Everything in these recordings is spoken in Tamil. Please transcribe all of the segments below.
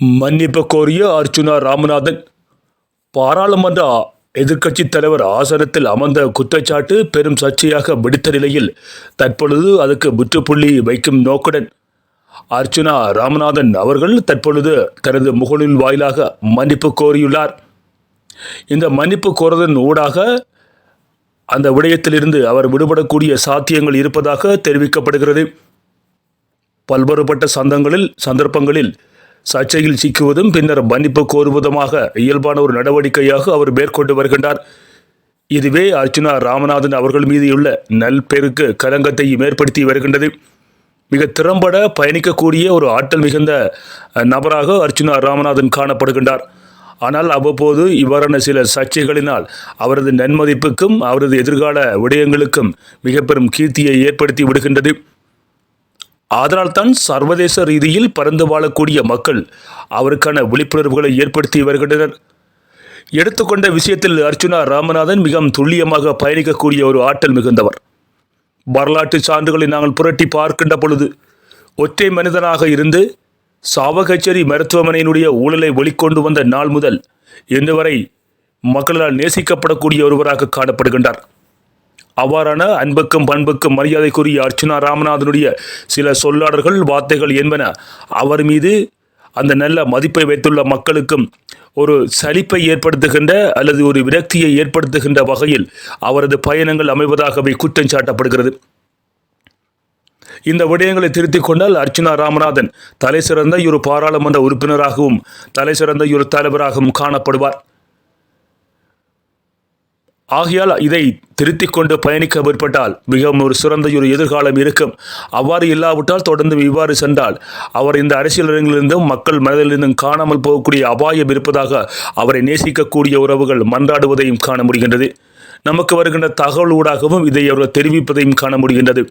மன்னிப்பு கோரிய அர்ச்சுனா ராமநாதன். பாராளுமன்ற எதிர்க்கட்சித் தலைவர் ஆசனத்தில் அமர்ந்த குற்றச்சாட்டு பெரும் சர்ச்சையாக வெடித்த நிலையில் தற்பொழுது அதுக்கு முற்றுப்புள்ளி வைக்கும் நோக்குடன் அர்ச்சுனா ராமநாதன் அவர்கள் தற்பொழுது தனது முகநூல் வாயிலாக மன்னிப்பு கோரியுள்ளார். இந்த மன்னிப்பு கோருவதன் ஊடாக அந்த விடயத்திலிருந்து அவர் விடுபடக்கூடிய சாத்தியங்கள் இருப்பதாக தெரிவிக்கப்படுகிறது. பல்வேறுபட்ட சந்தங்களில் சந்தர்ப்பங்களில் சர்ச்சையில் சிக்குவதும் பின்னர் மன்னிப்பு கோருவதுமாக இயல்பான ஒரு நடவடிக்கையாக அவர் மேற்கொண்டு வருகின்றார். இதுவே அர்ஜுனா ராமநாதன் அவர்கள் மீதியுள்ள நல்பெருக்கு கலங்கத்தையும் ஏற்படுத்தி வருகின்றது. மிக திறம்பட பயணிக்கக்கூடிய ஒரு ஆற்றல் மிகுந்த நபராக அர்ஜுனா ராமநாதன் காணப்படுகின்றார். ஆனால் அவ்வப்போது இவ்வாறான சில சர்ச்சைகளினால் அவரது நன்மதிப்புக்கும் அவரது எதிர்கால விடயங்களுக்கும் மிக பெரும் கீர்த்தியை ஏற்படுத்தி விடுகின்றது. அதனால்தான் சர்வதேச ரீதியில் பறந்து வாழக்கூடிய மக்கள் அவருக்கான விழிப்புணர்வுகளை ஏற்படுத்தி வருகின்றனர். எடுத்துக்கொண்ட விஷயத்தில் அர்ச்சுனா ராமநாதன் மிகவும் துல்லியமாக பயணிக்கக்கூடிய ஒரு ஆற்றல் மிகுந்தவர். வரலாற்று சான்றுகளை நாங்கள் புரட்டி பார்க்கின்ற பொழுது ஒற்றை மனிதனாக இருந்து சாவகச்சேரி மருத்துவமனையினுடைய ஊழலை வெளிக்கொண்டு வந்த நாள் முதல் இன்று வரை மக்களால் நேசிக்கப்படக்கூடிய ஒருவராக காணப்படுகின்றார். அவ்வாறான அன்புக்கும் பண்புக்கும் மரியாதைக்குரிய அர்ச்சுனா ராமநாதனுடைய சில சொல்லாடல்கள் வார்த்தைகள் என்பன அவர் மீது அந்த நல்ல மதிப்பை வைத்துள்ள மக்களுக்கும் ஒரு சலிப்பை ஏற்படுத்துகின்ற அல்லது ஒரு விரக்தியை ஏற்படுத்துகின்ற வகையில் அவரது பயணங்கள் அமைவதாகவே குற்றம் சாட்டப்படுகிறது. இந்த விடயங்களை திருத்திக் கொண்டால் அர்ச்சனா ராமநாதன் தலை சிறந்த ஒரு பாராளுமன்ற உறுப்பினராகவும் தலை சிறந்த ஒரு தலைவராகவும் காணப்படுவார். ஆகையால் இதை திருத்திக் கொண்டு பயணிக்க முற்பட்டால் மிகவும் ஒரு சிறந்த ஒரு எதிர்காலம் இருக்கும். அவ்வாறு இல்லாவிட்டால் தொடர்ந்து இவ்வாறு சென்றால் அவர் இந்த அரசியல் அரங்கிலிருந்தும் மக்கள் மனதிலிருந்தும் காணாமல் போகக்கூடிய அபாயம் இருப்பதாக அவரை நேசிக்கக்கூடிய உறவுகள் மன்றாடுவதையும் காண முடிகின்றது. நமக்கு வருகின்ற தகவல் ஊடாகவும் இதை அவர் தெரிவிப்பதையும் காண முடிகின்றது.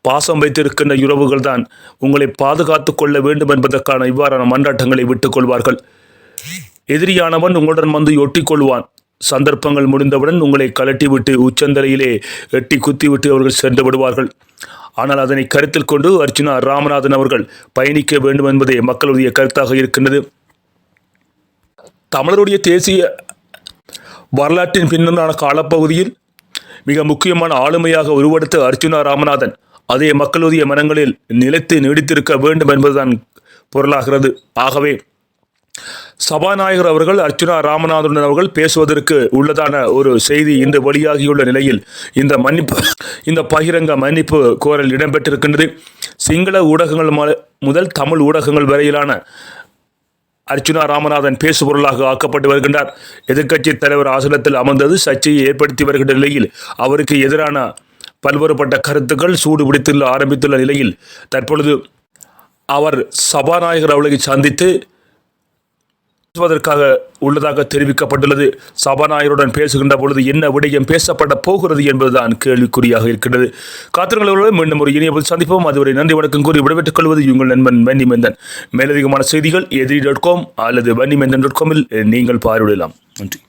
பாசம் வைத்திருக்கின்ற உறவுகள் தான் உங்களை பாதுகாத்துக் கொள்ள வேண்டும் என்பதற்கான இவ்வாறான மன்றாட்டங்களை விட்டுக் கொள்வார்கள். எதிரியானவன் உங்களுடன் வந்து ஒட்டிக் கொள்வான் சந்தர்ப்பங்கள் முடிந்தவுடன் உங்களை கலட்டிவிட்டு உச்சந்தலையிலே எட்டி குத்திவிட்டு அவர்கள் சென்று விடுவார்கள். ஆனால் அதனை கருத்தில் கொண்டு அர்ச்சுனா ராமநாதன் அவர்கள் பயணிக்க வேண்டும் என்பதே மக்களுடைய கருத்தாக இருக்கின்றது. தமிழருடைய தேசிய வரலாற்றின் பின்னரான காலப்பகுதியில் மிக முக்கியமான ஆளுமையாக உருவெடுத்த அர்ச்சுனா ராமநாதன் அதே மக்களுடைய மனங்களில் நிலைத்து நீடித்திருக்க வேண்டும் என்பதுதான் பொருளாகிறது. ஆகவே சபாநாயகர் அவர்கள் அர்ச்சுனா ராமநாதன் அவர்கள் பேசுவதற்கு உள்ளதான ஒரு செய்தி இன்று வெளியாகியுள்ள நிலையில் இந்த மன்னிப்பு இந்த பகிரங்க மன்னிப்பு கோரல் இடம்பெற்றிருக்கின்றது. சிங்கள ஊடகங்கள் முதல் தமிழ் ஊடகங்கள் வரையிலான அர்ச்சுனா ராமநாதன் பேசுபொருளாக ஆக்கப்பட்டு வருகின்றார். எதிர்க்கட்சி தலைவர் ஆசனத்தில் அமர்ந்தது சர்ச்சையை ஏற்படுத்தி வருகின்ற நிலையில் அவருக்கு எதிரான பல்வேறுபட்ட கருத்துக்கள் சூடு பிடித்துள்ள ஆரம்பித்துள்ள நிலையில் தற்பொழுது அவர் சபாநாயகர் அவர்களை சந்தித்து பேசுவதற்காக உள்ளதாக தெரிவிக்கப்பட்டுள்ளது. சபாநாயகருடன் பேசுகின்ற பொழுது என்ன விடயம் பேசப்பட போகிறது என்பதுதான் கேள்விக்குறியாக இருக்கிறது காத்திரங்களோடு மீண்டும் ஒரு இணைய சந்திப்போம். அதுவரை நன்றி வணக்கம் கூறி விடைபெற்றுக் கொள்வது உங்கள் நண்பன் வன்னிமேந்தன். மேலதிகமான செய்திகள் எதிரி டாட் காம் அல்லது வன்னிமேந்தன் டாட் காமில் நீங்கள் பார்வையிடலாம். நன்றி.